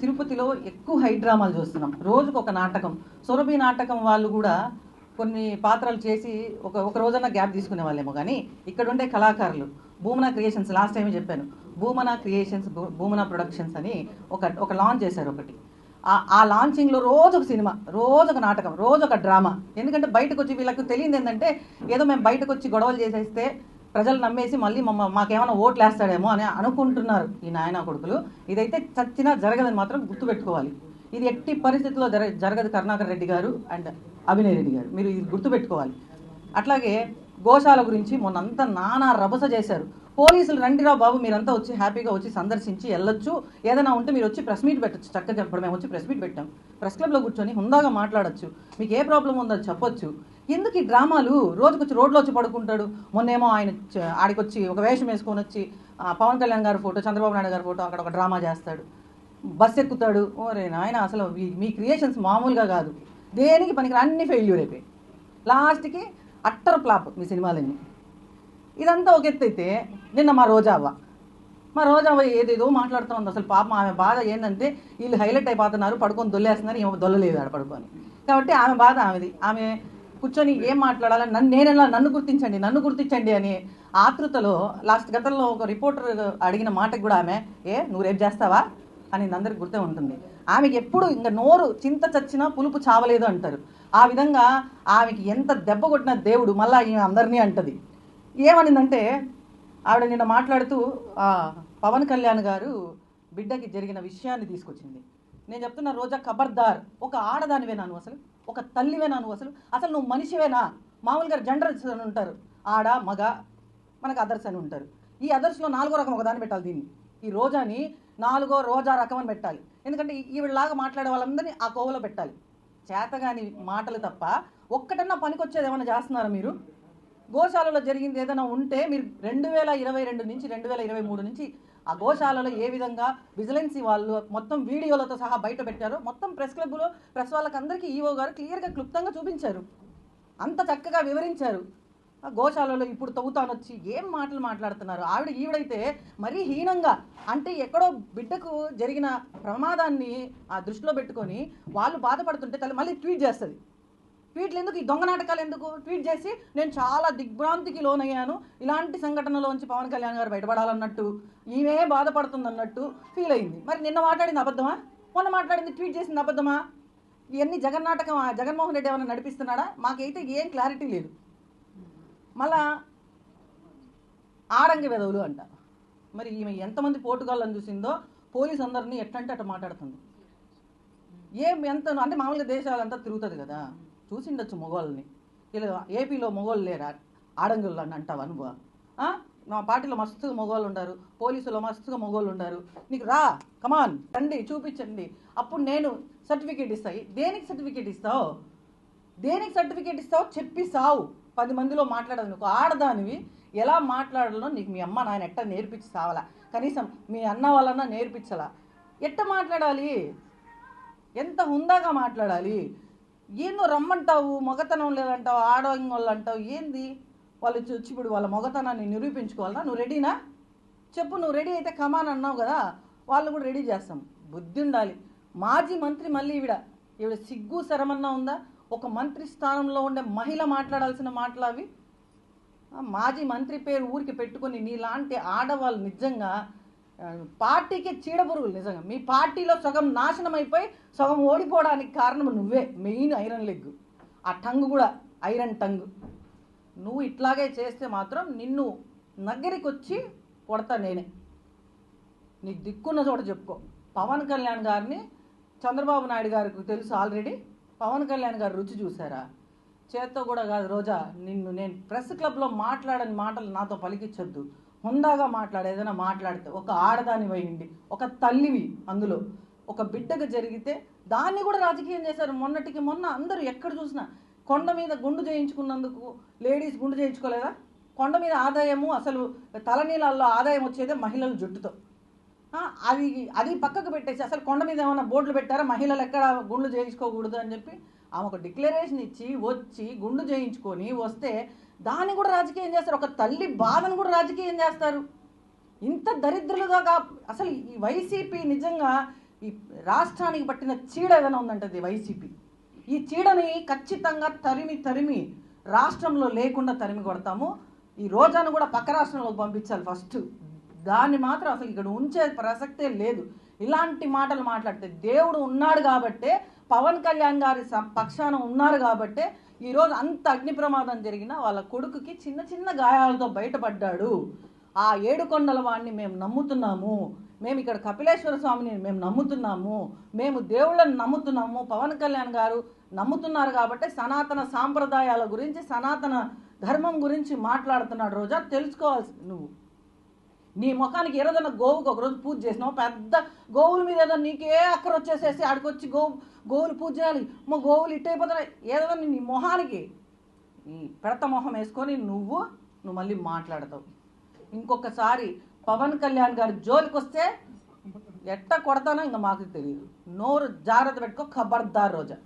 తిరుపతిలో ఎక్కువ హై డ్రామాలు చూస్తున్నాం. రోజుకు ఒక నాటకం. సురభి నాటకం వాళ్ళు కూడా కొన్ని పాత్రలు చేసి ఒక ఒక రోజన్నా గ్యాప్ తీసుకునే వాళ్ళేమో కానీ ఇక్కడ ఉండే కళాకారులు. భూమన క్రియేషన్స్ లాస్ట్ టైం చెప్పాను. భూమన క్రియేషన్స్ భూమన ప్రొడక్షన్స్ అని ఒక ఒక లాంచ్ చేశారు ఒకటి. ఆ- ఆ లాంచింగ్లో రోజు ఒక సినిమా రోజు ఒక నాటకం రోజు ఒక డ్రామా. ఎందుకంటే బయటకు వచ్చి వీళ్ళకి తెలియదు ఏంటంటే ఏదో మేము బయటకు వచ్చి గొడవలు చేసేస్తే ప్రజలు నమ్మేసి మళ్ళీ మమ్మ మాకేమైనా ఓట్లు వేస్తాడేమో అని అనుకుంటున్నారు ఈ నాయన కొడుకులు. ఇదైతే చచ్చినా జరగదని మాత్రం గుర్తుపెట్టుకోవాలి. ఇది ఎట్టి పరిస్థితుల్లో జర జరగదు కరుణాకర్ రెడ్డి గారు అండ్ అభినయ్ రెడ్డి గారు. మీరు ఇది గుర్తుపెట్టుకోవాలి. అట్లాగే గోశాల గురించి మొన్నంతా నానా రభస చేశారు. పోలీసులు రండిరా బాబు మీరంతా వచ్చి హ్యాపీగా వచ్చి సందర్శించి వెళ్ళొచ్చు. ఏదైనా ఉంటే మీరు వచ్చి ప్రెస్ మీట్ పెట్టచ్చు. చక్కగా ఇప్పుడు మేము వచ్చి ప్రెస్ మీట్ పెట్టాం. ప్రెస్ క్లబ్లో కూర్చొని హుందాగా మాట్లాడొచ్చు. మీకు ఏ ప్రాబ్లం ఉందో చెప్పొచ్చు. ఎందుకు ఈ డ్రామాలు రోజుకొచ్చి రోడ్లో వచ్చి పడుకుంటాడు? మొన్నేమో ఆయన ఆడికొచ్చి ఒక వేషం వేసుకొని వచ్చి ఆ, పవన్ కళ్యాణ్ గారి ఫోటో చంద్రబాబు నాయుడు గారి ఫోటో అక్కడ ఒక డ్రామా చేస్తాడు. బస్ ఎక్కుతాడు. ఓరే నాయన అసలు మీ క్రియేషన్స్ మామూలుగా కాదు. దేనికి పనికి అన్ని ఫెయిల్యూర్ అయిపోయి లాస్ట్కి అట్టర్ ఫ్లాప్ మీ సినిమాలన్నీ. ఇదంతా ఒక ఎత్తు అయితే నిన్న మా రోజావ్వ. మా రోజావ్వ ఏదేదో మాట్లాడుతూ ఉంది. అసలు పాపం ఆమె బాధ ఏంటంటే వీళ్ళు హైలైట్ అయిపోతున్నారు పడుకొని దొల్లేస్తున్నారు ఏమో దొల్లలేదు ఆడ పడుకొని. కాబట్టి ఆమె బాధ ఆమెది. ఆమె కూర్చొని ఏం మాట్లాడాలని నన్ను నేనెలా? నన్ను గుర్తించండి నన్ను గుర్తించండి అని ఆతృతలో లాస్ట్ గతంలో ఒక రిపోర్టర్ అడిగిన మాటకు కూడా ఆమె ఏ నువ్వు రేపు చేస్తావా? అని అందరికి గుర్తే ఉంటుంది. ఆమెకి ఎప్పుడు ఇంకా నోరు చింత చచ్చినా పులుపు చావలేదు అంటారు. ఆ విధంగా ఆమెకి ఎంత దెబ్బ కొట్టిన దేవుడు మళ్ళీ ఈమె అందరినీ అంటది. ఏమనిందంటే ఆవిడ నిన్న మాట్లాడుతూ పవన్ కళ్యాణ్ గారు బిడ్డకి జరిగిన విషయాన్ని తీసుకొచ్చింది. నేను చెప్తున్న రోజా ఖబర్దార్. ఒక ఆడదానివేనా నువ్వు అసలు. ఒక తల్లివేనా నువ్వు అసలు. అసలు నువ్వు మనిషివేనా? మామూలుగా జెండర్స్ అని ఉంటారు. ఆడ మగ మనకు అదర్స్ అని ఉంటారు. ఈ అదర్స్లో నాలుగో రకం ఒకదాన్ని పెట్టాలి దీన్ని. ఈ రోజాని నాలుగో రోజా రకం అని పెట్టాలి. ఎందుకంటే ఈవిడలాగా మాట్లాడే వాళ్ళందరినీ ఆ కోవలో పెట్టాలి. చేతగాని మాటలు తప్ప ఒక్కటన్నా పనికొచ్చేది ఏమైనా చేస్తున్నారా మీరు? గోశాలలో జరిగింది ఏదైనా ఉంటే మీరు రెండు వేల ఇరవై రెండు నుంచి రెండు వేల ఇరవై మూడు నుంచి ఆ గోశాలలో ఏ విధంగా విజిలెన్సీ వాళ్ళు మొత్తం వీడియోలతో సహా బయట పెట్టారు మొత్తం ప్రెస్ క్లబ్లో ప్రెస్ వాళ్ళకందరికీ ఈవో గారు క్లియర్గా క్లుప్తంగా చూపించారు. అంత చక్కగా వివరించారు. ఆ గోశాలలో ఇప్పుడు తవ్వుతానొచ్చి ఏం మాటలు మాట్లాడుతున్నారు? ఆవిడ ఈవిడైతే మరీ హీనంగా అంటే ఎక్కడో బిడ్డకు జరిగిన ప్రమాదాన్ని ఆ దృష్టిలో పెట్టుకొని వాళ్ళు బాధపడుతుంటే తల్లి మళ్ళీ ట్వీట్ చేస్తుంది. ట్వీట్లు ఎందుకు ఈ దొంగ నాటకాలు ఎందుకు ట్వీట్ చేసి నేను చాలా దిగ్భ్రాంతికి లోనయ్యాను. ఇలాంటి సంఘటనలోంచి పవన్ కళ్యాణ్ గారు బయటపడాలన్నట్టు ఈమె బాధపడుతుంది అన్నట్టు ఫీల్ అయింది. మరి నిన్న మాట్లాడింది అబద్ధమా? మొన్న మాట్లాడింది ట్వీట్ చేసింది అబద్ధమా? ఇవన్నీ జగన్ నాటకం జగన్మోహన్ రెడ్డి ఏమైనా నడిపిస్తున్నాడా? మాకైతే ఏం క్లారిటీ లేదు. మళ్ళా ఆడంగి వెదవులు అంట. మరి ఈమె ఎంతమంది పోటుగాళ్ళని చూసిందో పోలీస్ అందరినీ ఎట్లంటే అట్లా మాట్లాడుతుంది. ఏం ఎంత అంటే మామూలుగా దేశాలంతా తిరుగుతుంది కదా. చూసిండొచ్చు మొగోళ్ళని ఇలా ఏపీలో మొగోళ్ళు లేరా? ఆడంగుళ్ళు అని అంటావు నువ్వు? మా పార్టీలో మస్తుగా మొగోళ్ళు ఉండారు. పోలీసులో మస్తుగా మగవాళ్ళు ఉండారు. నీకు రా కమాన్ రండి చూపించండి. అప్పుడు నేను సర్టిఫికేట్ ఇస్తాయి దేనికి సర్టిఫికేట్ ఇస్తావు? దేనికి సర్టిఫికేట్ ఇస్తావు? చెప్పి సావు. పది మందిలో మాట్లాడదు నువ్వు. ఆడదానివి. ఎలా మాట్లాడాలో నీకు మీ అమ్మ నాయన ఎట్ట నేర్పించి సావాలా? కనీసం మీ అన్న వాళ్ళన్నా నేర్పించాలా? ఎట్ట మాట్లాడాలి? ఎంత హుందాగా మాట్లాడాలి? ఏందో రమ్మంటావు మగతనం లేదంటావు ఆడవాళ్ళు అంటావు ఏంది? వాళ్ళు వచ్చి ఇప్పుడు వాళ్ళ మొగతనాన్ని నిరూపించుకోవాలన్నా నువ్వు రెడీనా? చెప్పు నువ్వు రెడీ అయితే కమాన్ అన్నావు కదా వాళ్ళు కూడా రెడీ చేస్తాం. బుద్ధి ఉండాలి. మాజీ మంత్రి మళ్ళీ ఈవిడ. ఈవిడ సిగ్గు శరమన్నా ఉందా? ఒక మంత్రి స్థానంలో ఉండే మహిళ మాట్లాడాల్సిన మాటలు అవి. మాజీ మంత్రి పేరు ఊరికి పెట్టుకొని నీలాంటి ఆడవాళ్ళు నిజంగా పార్టీకి చీడపురుగులు నిజంగా. మీ పార్టీలో సగం నాశనం అయిపోయి సగం ఓడిపోవడానికి కారణం నువ్వే మెయిన్ ఐరన్ లెగ్. ఆ టంగ్ కూడా ఐరన్ టంగ్. నువ్వు ఇట్లాగే చేస్తే మాత్రం నిన్ను నగ్గరికి వచ్చి కొడతా నేనే. నీకు దిక్కున్న చోట చెప్పుకో. పవన్ కళ్యాణ్ గారిని చంద్రబాబు నాయుడు గారికి తెలుసు ఆల్రెడీ. పవన్ కళ్యాణ్ గారు రుచి చూసారా చేత్తో కూడా కాదు రోజా నిన్ను నేను ప్రెస్ క్లబ్లో మాట్లాడని మాటలు నాతో పలికించొద్దు. హుందాగా మాట్లాడు ఏదైనా మాట్లాడితే ఒక ఆడదాని వేయండి ఒక తల్లివి అందులో. ఒక బిడ్డకు జరిగితే దాన్ని కూడా రాజకీయం చేశారు. మొన్నటికి మొన్న అందరూ ఎక్కడ చూసినా కొండ మీద గుండు చేయించుకున్నందుకు లేడీస్ గుండు చేయించుకోలేదా? కొండ మీద ఆదాయము అసలు తలనీళ్ళల్లో ఆదాయం వచ్చేదే మహిళల జుట్టుతో. అది అది పక్కకు పెట్టేసి అసలు కొండ మీద ఏమైనా బోర్డులు పెట్టారా? మహిళలు ఎక్కడ గుండ్లు చేయించుకోకూడదు అని చెప్పి ఆమె ఒక డిక్లరేషన్ ఇచ్చి వచ్చి గుండు చేయించుకొని వస్తే దాన్ని కూడా రాజకీయం చేస్తారు. ఒక తల్లి బాధను కూడా రాజకీయం చేస్తారు. ఇంత దరిద్రులుగా కా- అసలు ఈ వైసీపీ నిజంగా ఈ రాష్ట్రానికి పట్టిన చీడ ఏదైనా ఉందంటది వైసీపీ. ఈ చీడని ఖచ్చితంగా తరిమి తరిమి రాష్ట్రంలో లేకుండా తరిమి కొడతాము. ఈ రోజాను కూడా పక్క రాష్ట్రంలోకి పంపించాలి ఫస్ట్. దాన్ని మాత్రం అసలు ఇక్కడ ఉంచే ప్రసక్తే లేదు. ఇలాంటి మాటలు మాట్లాడితే దేవుడు ఉన్నాడు కాబట్టే పవన్ కళ్యాణ్ గారి పక్షాన ఉన్నారు కాబట్టే ఈరోజు అంత అగ్ని ప్రమాదం జరిగిన వాళ్ళ కొడుకుకి చిన్న చిన్న గాయాలతో బయటపడ్డాడు. ఆ ఏడుకొండల వాడిని మేము నమ్ముతున్నాము. మేము ఇక్కడ కపిలేశ్వర స్వామిని మేము నమ్ముతున్నాము. మేము దేవుళ్ళని నమ్ముతున్నాము. పవన్ కళ్యాణ్ గారు నమ్ముతున్నారు కాబట్టి సనాతన సాంప్రదాయాల గురించి సనాతన ధర్మం గురించి మాట్లాడుతున్నాడు రోజా. తెలుసుకోవాల్సి నువ్వు. నీ ముఖానికి ఏ గోవుకి ఒక రోజు పూజ చేసినావు. పెద్ద గోవుల మీద ఏదో నీకే అక్కర వచ్చేసేసి ఆడికొచ్చి గోవు గోవులు పూజ చేయాలి. మా గోవులు ఇట్టయిపోతున్నాయి ఏదో నీ మొహానికి ఈ పెడత మొహం వేసుకొని నువ్వు నువ్వు మళ్ళీ మాట్లాడతావు. ఇంకొకసారి పవన్ కళ్యాణ్ గారి జోలికి వస్తే ఎట్ట కొడతానో ఇంకా మాకు తెలియదు. నోరు జాగ్రత్త పెట్టుకో ఖబర్దార్ రోజా.